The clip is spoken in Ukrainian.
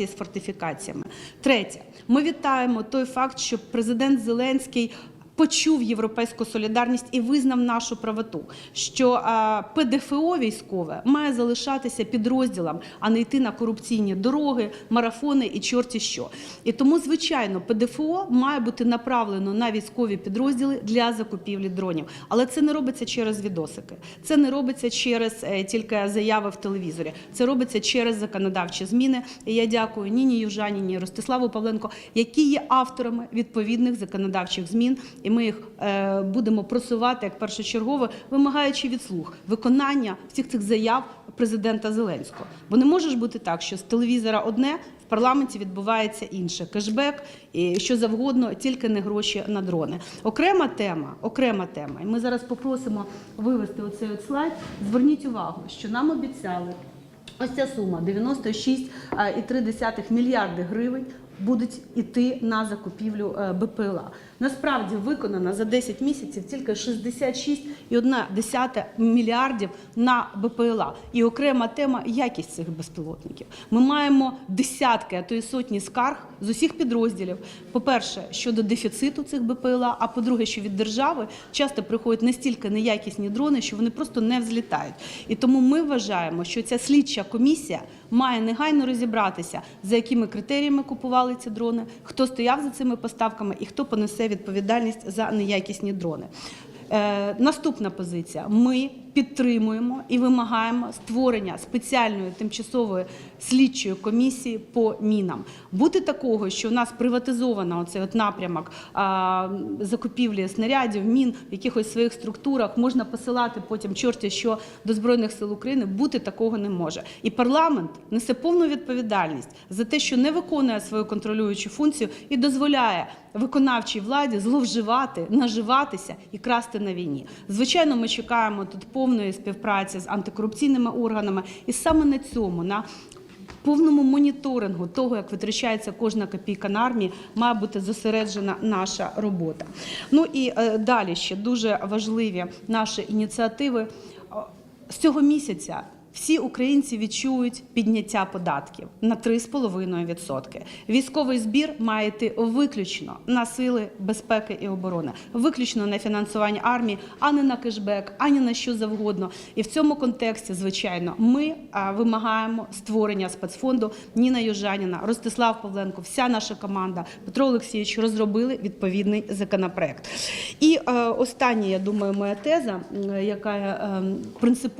з фортифікаціями. Третє, ми вітаємо той факт, що президент Зеленський. Почув європейську солідарність і визнав нашу правоту, що ПДФО військове має залишатися підрозділом, а не йти на корупційні дороги, марафони і чорті що. І тому, звичайно, ПДФО має бути направлено на військові підрозділи для закупівлі дронів. Але це не робиться через відосики, це не робиться через е, тільки заяви в телевізорі. Це робиться через законодавчі зміни. І я дякую Ніні Южаніній, Ростиславу Павленко, які є авторами відповідних законодавчих змін, і ми їх е, будемо просувати як першочергово, вимагаючи від слуг виконання всіх цих заяв президента Зеленського. Бо не може ж бути так, що з телевізора одне. В парламенті відбувається інше кешбек і що завгодно, тільки не гроші на дрони. Окрема тема, окрема тема. І ми зараз попросимо вивести оцей от слайд. Зверніть увагу, що нам обіцяли ось ця сума 96,3 мільярди гривень. Будуть іти на закупівлю е, БПЛА. Насправді виконано за 10 місяців тільки 66,1 мільярдів на БПЛА. І окрема тема якість цих безпілотників. Ми маємо десятки, а то й сотні скарг з усіх підрозділів. По-перше, щодо дефіциту цих БПЛА, а по-друге, що від держави часто приходять настільки неякісні дрони, що вони просто не взлітають. І тому ми вважаємо, що ця слідча комісія має негайно розібратися, за якими критеріями купували ці дрони, хто стояв за цими поставками і хто понесе відповідальність за неякісні дрони. Е, наступна позиція: ми підтримуємо і вимагаємо створення спеціальної тимчасової слідчої комісії по мінам. Бути такого, що у нас приватизовано оцей от напрямок а, закупівлі снарядів, мін в якихось своїх структурах, можна посилати потім чорті що до збройних сил України. Бути такого не може. І парламент несе повну відповідальність за те, що не виконує свою контролюючу функцію і дозволяє виконавчій владі зловживати, наживатися і красти на війні. Звичайно, ми чекаємо тут повної співпраці з антикорупційними органами, і саме на цьому на повному моніторингу того, як витрачається кожна копійка на армії, має бути зосереджена наша робота. Ну і е, далі ще дуже важливі наші ініціативи. З цього місяця всі українці відчують підняття податків на 3,5%. Військовий збір має йти виключно на сили безпеки і оборони, виключно на фінансування армії, а не на кешбек, ані на що завгодно. І в цьому контексті, звичайно, ми вимагаємо створення спецфонду. Ніна Южаніна, Ростислав Павленко, вся наша команда, Петро Олексійович розробили відповідний законопроект. І е, остання, я думаю, моя теза, яка е, принципово.